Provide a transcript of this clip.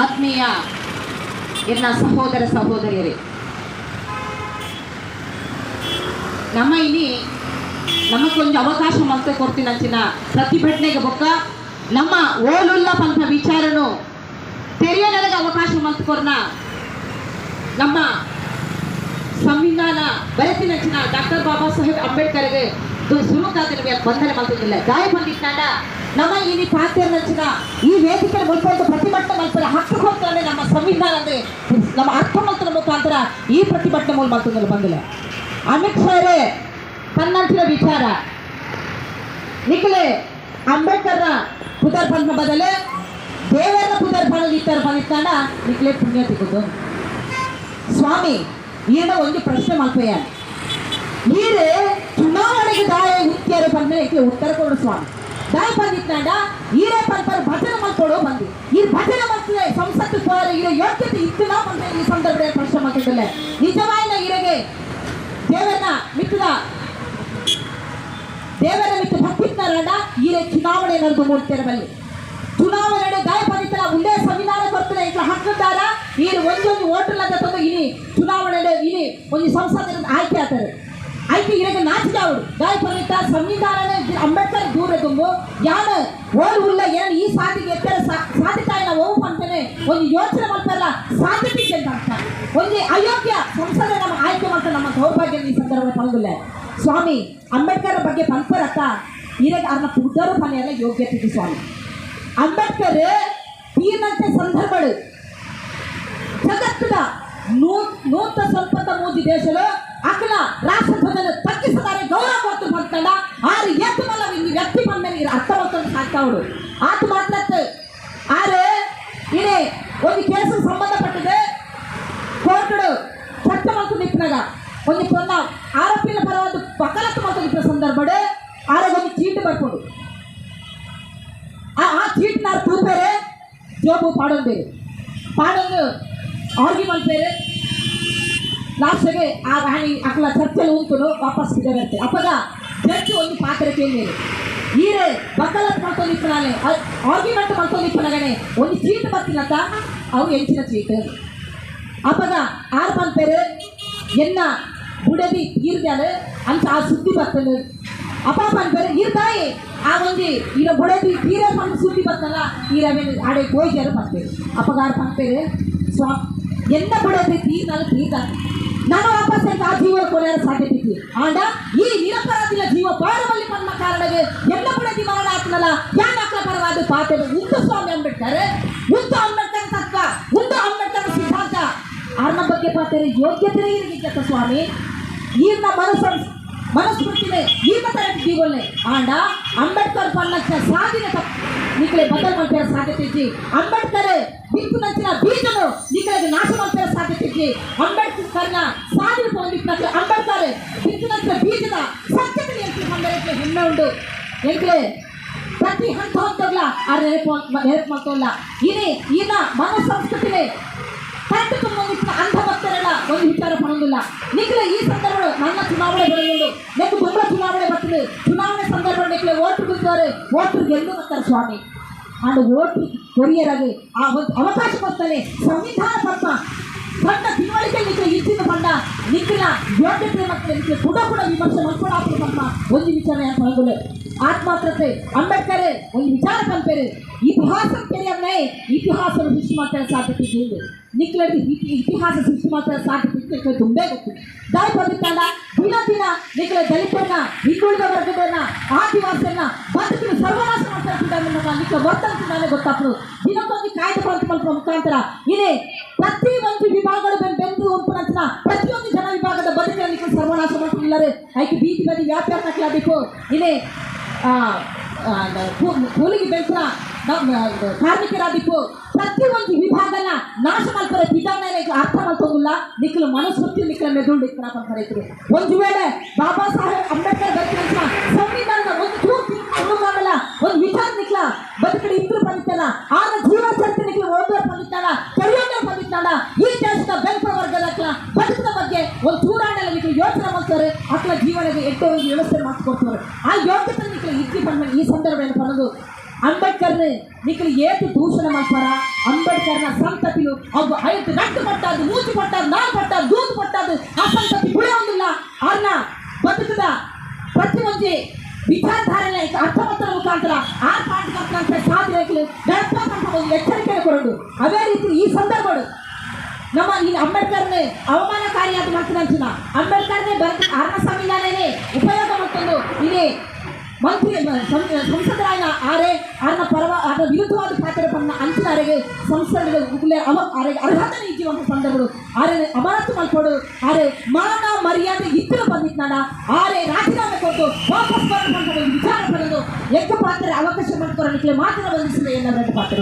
ಆತ್ಮೀಯ ಎಲ್ಲ ಸಹೋದರ ಸಹೋದರಿಯರೇ, ನಮ್ಮ ಇಲ್ಲಿ ನಮಗೊಂದು ಅವಕಾಶ ಮತ್ತೆ ಕೊಡ್ತೀನಿ ಅಂಚಿನ ಪ್ರತಿಭಟನೆಗೆ ಬೊಕ್ಕ ನಮ್ಮ ಓಲುಲ್ಲ ಪಂಥ ವಿಚಾರನು ತೆರೆಯನರಿಗೆ ಅವಕಾಶ ಮತ್ತೆ ಕೊರ್ನ ನಮ್ಮ ಸಂವಿಧಾನ ಬರೆತಿನಂಚಿನ ಡಾಕ್ಟರ್ ಬಾಬಾ ಸಾಹೇಬ್ ಅಂಬೇಡ್ಕರ್ಗೆ ಸುರುಕಾದ ಬಂಧನ ಮಾಡ್ತಿದ್ದಿಲ್ಲ. ಗಾಯ ಬಂದಿಟ್ಟಾಂಡ ನಮ್ಮ ಈ ನಚ್ಚಿನ ಈ ವೇದಿಕೆ ಮುಲ್ಕೊಂಡು ಪ್ರತಿಭಟನೆ ಮಾಡ್ತಾರೆ ಹಕ್ಕು ಕೊಡ್ತಾರೆ ನಮ್ಮ ಸಂವಿಧಾನ ಅಂದ್ರೆ ನಮ್ಮ ಅರ್ಥ ಮಾಡ್ತಾರೆ ಮುಖಾಂತರ ಈ ಪ್ರತಿಭಟನೆ ಮೂಲ ಮಾಡ್ತಿದ್ದಿಲ್ಲ ಬಂದಿಲ್ಲ. ಅಮಿತ್ ಶಾರೇ ತನ್ನಂಚಿನ ವಿಚಾರ. ನಿಖಲೆ ಅಂಬೇಡ್ಕರ್ ರ ಕುಧರ್ಬನ ಬದಲೆ ದೇವರ ಪುದರ್ ಬಂದ ಇತ್ತರ ಬಂದಿತ್ತಾಂಡ ನಿಖಲೆ ಪುಣ್ಯ ಸಿಗುದು ಸ್ವಾಮಿ, ಏನ ಒಂದು ಪ್ರಶ್ನೆ ಮಾಡ್ತೇಯ ನೀರೇ ಚುನಾವಣೆಗೆ ದಾಯ ಉತ್ತರ ಬಂದ್ರೆ ಉತ್ತರ ಕೊಡು ಸ್ವಾಮಿ. ದಾಯ ಬಂದಿತ್ತಾಂಡ ಈರೇ ಪರ್ಪರ ಭಜನೆ ಮಾಡ್ಕೊಡೋ ಬಂದಿ ಈ ಭಜನೆ ಮಾಡ್ತಿದೆ ಸಂಸತ್ತು ಪೋರ ಇರೋ ಯೋಗ್ಯತೆ ಇತ್ತು ನಾ ಬಂದ್ರೆ ಈ ಸಂದರ್ಭದಲ್ಲಿ ಪ್ರಶ್ನೆ ಮಾಡ್ತಿದ್ದಲ್ಲ ನಿಜವಾದ ಈರೆಗೆ ದೇವರನ್ನ ಮಿಕ್ಕದ ದೇವರ ಮಿಕ್ಕ ಭಕ್ತಿನಾರಾಯಣ ಈರೆ ಚುನಾವಣೆ ನಡೆದು ಮೂಡ್ತಾರೆ ಬಲ್ಲಿ ಚುನಾವಣೆ ಗಾಯ ಬಂದಿತ್ತಲ್ಲ ಮುಂದೆ ಸಂವಿಧಾನ ಬರ್ತದೆ ಈಗ ಹಾಕಿದ್ದಾರ ಈ ಒಂದೊಂದು ಓಟಲ್ ತಂದು ಇನಿ ಚುನಾವಣೆ ಇನಿ ಒಂದು ಸಂಸದರ ಆಯ್ಕೆ ಆಗ್ತಾರೆ ಆಯ್ಕೆ ಇರಗೆ ನಾಚಿದ ಅವರು ಗಾಯ ಸಂವಿಧಾನ ಅಂಬೇಡ್ಕರ್ ದೂರ ತುಂಬು ಯಾನ ಓಲ್ ಉಲ್ಲ ಏನು ಈ ಸಾಧಿಗೆ ಎತ್ತರ ಸಾಧಿತಾಯ ನಾವು ಹೋಗು ಅಂತೇನೆ ಒಂದು ಯೋಚನೆ ಮಾಡ್ತಾರಲ್ಲ ಸಾಧ್ಯತೆ ಅಂತ ಒಂದು ಅಯೋಗ್ಯ ಸಂಸದ ನಮ್ಮ ಆಯ್ಕೆ ಮಾಡ್ತಾರೆ ನಮ್ಮ ದೌರ್ಭಾಗ್ಯ ಈ ಸಂದರ್ಭ ಪಂಗುಲ್ಲ ಸ್ವಾಮಿ ಅಂಬೇಡ್ಕರ್ ಬಗ್ಗೆ ಪಂಪರಕ್ಕ ಇರಗೆ ಅವ್ರನ್ನ ಪುಟ್ಟರು ಪನೆಯಲ್ಲ ಯೋಗ್ಯತೆ ಇದೆ ಸ್ವಾಮಿ ಅಂಬೇಡ್ಕರ್ ತೀರ್ನಂತೆ ಸಂದರ್ಭಗಳು ಜಗತ್ತದ ನೂ ನೂತ ಸ್ವಲ್ಪದ ಮೂಜಿ ದೇಶಗಳು ಅಖಿಲ ರಾಷ್ಟ್ರಧ್ವಜನ ತಗ್ಗಿಸದಾರೆ ಗೌರವ ಕೊಡ್ತು ಬರ್ತಾಳ ಆರು ಎತ್ತು ಮಲ್ಲ ಇಲ್ಲಿ ವ್ಯಕ್ತಿ ಬಂದ ಮೇಲೆ ಅರ್ಥ ಮಾಡ್ಕೊಂಡು ಸಾಕ್ತಾವಡು ಆತ ಮಾತ್ರ ಆರೆ ಇಲ್ಲಿ ಒಂದು ಕೇಸು ಸಂಬಂಧಪಟ್ಟಿದೆ. ಕೋರ್ಟ್ಡು ಚರ್ಚೆ ಮಾಡ್ಕೊಂಡು ನಿಂತಾಗ ಒಂದು ಕೊನ್ನ ಆರೋಪಿನ ಪರವಾದ ವಕಾಲತ್ತು ಮಾಡ್ಕೊಂಡು ಸಂದರ್ಭ ಆರೋಗ್ಯ ಚೀಟ್ ಬರ್ಕೊಂಡು. ಆ ಚೀಟ್ ನಾರು ತೂರ್ಬೇರೆ ಜೋಬು ಪಾಡೋದು ಬೇರೆ. ಪಾಡೋದು ಆರ್ಗ್ಯುಮೆಂಟ್ ಬೇರೆ ಲಾಸ್ಟ್ಗೆ ಆ ರಾಣಿ ಅಕ್ಕಲ ಚರ್ಚೆಲು ಉಂಟು ವಾಪಸ್ ಬಿಡಬೇಕು ಅಪ್ಪಗ ಜಡ್ಜ್ ಒಂದು ಪಾತ್ರೆ ಕೇಳಿದೆ ಈರೆ ಬಕ್ಕಲತ್ ಮಾಡ್ಕೊಂಡಿಪ್ಪನಾನೆ ಆರ್ಗ್ಯುಮೆಂಟ್ ಮಾಡ್ಕೊಂಡಿಪ್ಪನಾಗನೆ ಒಂದು ಸೀಟ್ ಬರ್ತೀನಂತ ಅವ್ರು ಎಂಚಿನ ಸೀಟ್ ಅಪ್ಪಗ ಆರು ಬಂದ್ಪೇರು ಎನ್ನ, ಬುಡದಿ ಈರ್ಗ್ಯಾಲೆ ಅಂತ ಆ ಸುದ್ದಿ ಬರ್ತದೆ ಅಪ್ಪ ಬಂದ್ಪೇರು ಇರ್ತಾಯಿ ಆ ಒಂದು ಈಗ ಬುಡದಿ ತೀರ ಬಂದು ಸುದ್ದಿ ಬರ್ತಲ್ಲ, ಈ ರವೆ ಆಡೆ ಹೋಯ್ಯಾರು ಬರ್ತೇವೆ ಅಪ್ಪಗ ಆರು ಬಂದ್ಪೇರು ಸ್ವಾ ಎನ್ನ ಬುಡದಿ ತೀರ್ನಾಲು ತೀರ್ದ ನಾನು ವಾಪಸ್ ಆ ಜೀವ ಕೊನೆಯ ಸಾಧ್ಯತೆ ಇತ್ತು ಆಂಡ ಈ ನಿರಪರಾಧಿನ ಜೀವ ಪಾರವಲ್ಲಿ ಪನ್ನ ಕಾರಣಗೆ ಎಲ್ಲ ಬುಡದಿ ಮರಣ ಆತ್ನಲ್ಲ ಯಾನ ಅಕ್ಕ ಪರವಾದ ಪಾತೆ ಉಂಟು ಸ್ವಾಮಿ ಅಂಬೇಡ್ಕರ್ ಉಂಟು ಅಂಬೇಡ್ಕರ್ ತತ್ವ ಉಂಟು ಅಂಬೇಡ್ಕರ್ ಸಿದ್ಧಾಂತ ಅವ್ರನ್ನ ಬಗ್ಗೆ ಪಾತ್ರೆ ಯೋಗ್ಯತೆ ಇರಲಿಕ್ಕೆ ಸ್ವಾಮಿ ಈರ್ನ ಮನಸ್ಸು ಮನಸ್ಮೃತಿನೇ ಈರ್ನ ತರಕ್ಕೆ ಜೀವನೆ ಆಂಡ ಅಂಬೇಡ್ಕರ್ ಪನ್ನಕ್ಕ ಸಾಧಿನ ಮಾಡ್ತಾರೆ ಸಾಧ್ಯತೆ ಇದ್ದಿ. ಅಂಬೇಡ್ಕರ್ ಬಿತ್ತು ನಂತರ ಬೀಜನು ನಿಖಲೆಗೆ ನಾಶ ಮಾಡ್ತಾರೆ ಸಾಧ್ಯತೆ ಇದ್ದಿ. ನ ಸಾಧನೆ ಹೊಂದಿಕ್ಕೆ ಅಂಬೇಡ್ಕರ್ ಬಿತ್ತು ನಂತರ ಬೀಜದ ಸತ್ಯತೆ ಹೆಮ್ಮೆ ಉಂಟು. ಎಂಟ್ಲೆ ಪ್ರತಿ ಹಂತ ಹಂತಗಳ ಆ ನೆನಪು ನೆನಪು ಮಾಡ್ತಲ್ಲ ಇನಿ ಈನ ಮನ ಸಂಸ್ಕೃತಿನೇ ಕರೆಕ್ಟ್ ತುಂಬಿನ ಅಂಧ ಭಕ್ತರೆಲ್ಲ ಒಂದು ವಿಚಾರ ಪಡೋದಿಲ್ಲ. ನಿಖಿಲ ಈ ಸಂದರ್ಭ ನನ್ನ ಚುನಾವಣೆ ಬರೆಯುವುದು ನೆಕ್ಕು ಬಂದ ಚುನಾವಣೆ ಬರ್ತದೆ. ಚುನಾವಣೆ ಓಟು ಓಟ್ರು ಓಟು ಗೆದ್ದು ಬರ್ತಾರೆ ಸ್ವಾಮಿ? ಆಡು ಓಟು ಕೊರಿಯರಾಗಿ ಆ ಒಂದು ಅವಕಾಶ ಬರ್ತಾರೆ ಸಂವಿಧಾನ ಪತ್ರ ಸಣ್ಣ ತಿಳುವಳಿಕೆ ನಿಖಿಲ ಇಚ್ಚಿನ ಬಂಡ ನಿಖಿಲ ಯೋಗ್ಯತೆ ಮತ್ತು ನಿಖಿಲ ಕೂಡ ಕೂಡ ವಿಮರ್ಶೆ ಮಾಡ್ಕೊಂಡು ಪದ್ಮ ಒಂದು ವಿಚಾರ ಯಾಕೆ ಬರೋದಿಲ್ಲ ಆತ್ಮಾತ್ರತೆ, ಅಂಬೇಡ್ಕರ್, ಒಂದು ವಿಚಾರ ಕಲ್ಪೇರಿ. ಇತಿಹಾಸ ತೆರೆಯನ್ನೇ ಇತಿಹಾಸ ಸೃಷ್ಟಿ ಮಾಡ್ತಾರೆ ಸಾಧ್ಯತೆ ನಿಕ್ಲಡಿ ಇತಿಹಾಸ ಸೃಷ್ಟಿ ಮಾಡ್ತಾರೆ ಸಾಕು ತುಂಬೇ ಗೊತ್ತು. ದಾಯಿ ಬಂದಿತ್ತಲ್ಲ ದಿನ ದಿನ ನಿಕ್ಲ ದಲಿತರನ್ನ ಹಿಂದುಳಿದ ವರ್ಗದನ್ನ ಆದಿವಾಸಿಯನ್ನ, ಬದುಕಿನ ಸರ್ವನಾಶ ಮಾಡ್ತಾರೆ ನಿಕ್ಲ ವರ್ತನೆ ಗೊತ್ತಾಗ್ತದೆ ದಿನಕ್ಕೊಂದು ಕಾಯ್ದೆ ಬಂತು ಮುಖಾಂತರ ಇದೇ ಪ್ರತಿ ಒಂದು ವಿಭಾಗಗಳು ಬೆನ್ ಬೆಂದು ಉಂಟು ಪ್ರತಿಯೊಂದು ಜನ ವಿಭಾಗದ ಬದುಕಲ್ಲಿ ಸರ್ವನಾಶ ಮಾಡ್ತಿದ್ದಾರೆ ಆಯ್ಕೆ ಬೀದಿ ಬದಿ ವ್ಯಾಪಾರ ಹಾಕಲಾಗಬೇಕು ಇದೇ ಕೂಲಿಗೆ ಬೆಳೆಸಿನ ಕಾರ್ಮಿಕರಾದಿತ್ತು ಪ್ರತಿಯೊಂದು ವಿಭಾಗನ ನಾಶ ಮಾಡ್ತಾರೆ ವಿಧಾನ ಅರ್ಥ ಮಾಡ್ಕೊಂಡಿಲ್ಲ ನಿಖಲು ಮನಸ್ಸು ನಿಖಲ ಮೆದುಳು ನಿಖಲ ಕರೀತಾರೆ ಒಂದು ವೇಳೆ ಬಾಬಾ ಸಾಹೇಬ್ ಅಂಬೇಡ್ಕರ್ ಬರ್ತಿನ ಸಂವಿಧಾನದ ಒಂದು ಚೂರು ಅನ್ನೋಕ್ಕಾಗಲ್ಲ ಒಂದು ವಿಚಾರ ನಿಖಲ ಬದುಕಡೆ ಇಬ್ಬರು ಬಂದಿತ್ತಲ್ಲ ಆಗ ಜೀವನ ಚರಿತ್ರೆ ನಿಖಲ ಓದೋ ಬಂದಿದ್ದಾಳ ಕರೆಯೋದವ್ರು ಬಂದಿದ್ದಾಳ, ಈ ದೇಶದ ಬೆಂಕರ ವರ್ಗದ ಬದುಕಿನ ಬಗ್ಗೆ ಒಂದು ಚೂರಾಣೆಲ್ಲ ನಿಖಲ ಯೋಚನೆ ಮಾಡ್ತಾರೆ ಅಕ್ಲ ಜೀವನದ ಒಂದು ವ್ಯವಸ್ಥೆ ಮಾಡಿಕೊಡ್ತಾರೆ. ಆ ಯೋಗ್ಯತೆ ನಿಖಲ ಇದ್ದಿ ಬಂದ ಈ ಸಂದರ್ಭದಲ್ಲಿ ಬರೋದು ಅಂಬೇಡ್ಕರ್ ನಿಖಿಲ್ ಏತು ದೂಷಣ ಮಾಡ್ತಾರ? ಅಂಬೇಡ್ಕರ್ನ ಸಂತತಿಯು ಅವು ಐದು ರಟ್ಟು ಪಟ್ಟದ್ದು ಮೂಚು ಪಟ್ಟದ್ದು ನಾಲ್ ಪಟ್ಟದ್ದು ದೂದು ಪಟ್ಟದ್ದು ಆ ಸಂತತಿ ಉಳಿಯೋದಿಲ್ಲ ಅವ್ರನ್ನ ಬದುಕದ ಪ್ರತಿ ಒಂಜಿ ವಿಚಾರಧಾರಣೆ ಅರ್ಥಮಂತರ ಮುಖಾಂತರ ಆ ಪಾಠ ಸಾಧ್ಯ ಒಂದು ಎಚ್ಚರಿಕೆ ಕೊಡೋದು. ಅದೇ ರೀತಿ ಈ ಸಂದರ್ಭಗಳು ನಮ್ಮ ಈ ಅಂಬೇಡ್ಕರ್ನೇ ಅವಮಾನಕಾರಿಯಾದ ಮಾತನಾಡ್ತೀನ ಅಂಬೇಡ್ಕರ್ನೇ ಬರೆದ ಅರ್ಣ ಸಂವಿಧಾನನೇ ಉಪಯೋಗ ಮಾಡ್ಕೊಂಡು ಮಂತ್ರಿ ಸಂ- ಸಂಸದರಾಯ ಆರೆ ಆರ್ನ ಪರವ ಅದರ ವಿರುದ್ಧವಾದ ಪಾತ್ರವನ್ನು ಪನ್ನ ಅಂಚಿನಾರೆಗೆ ಸಂಸದರಿಗೆ ಉಗ್ಲೆ ಅವ ಆರೆಗೆ ಅರ್ಹತೆ ಇಜ್ಜುವಂಥ ಸಂದರ್ಭಗಳು. ಆರೆ ಅಮಾನತು ಮಲ್ಕೊಡು ಆರೆ ಮಾನ ಮರ್ಯಾದೆ ಇತರ ಬಂದಿದ್ದಾಡ ಆರೆ ರಾಜೀನಾಮೆ ಕೊಟ್ಟು ವಾಪಸ್ ಬರೋದು ವಿಚಾರ ಪಡೆದು ಎಕ್ಕ ಪಾತ್ರ ಅವಕಾಶ ಮಾಡ್ಕೊಡಲಿಕ್ಕೆ ಮಾತ್ರ ಬಂಧಿಸಿದೆ ಎನ್ನುವಂಥ ಪಾತ್ರ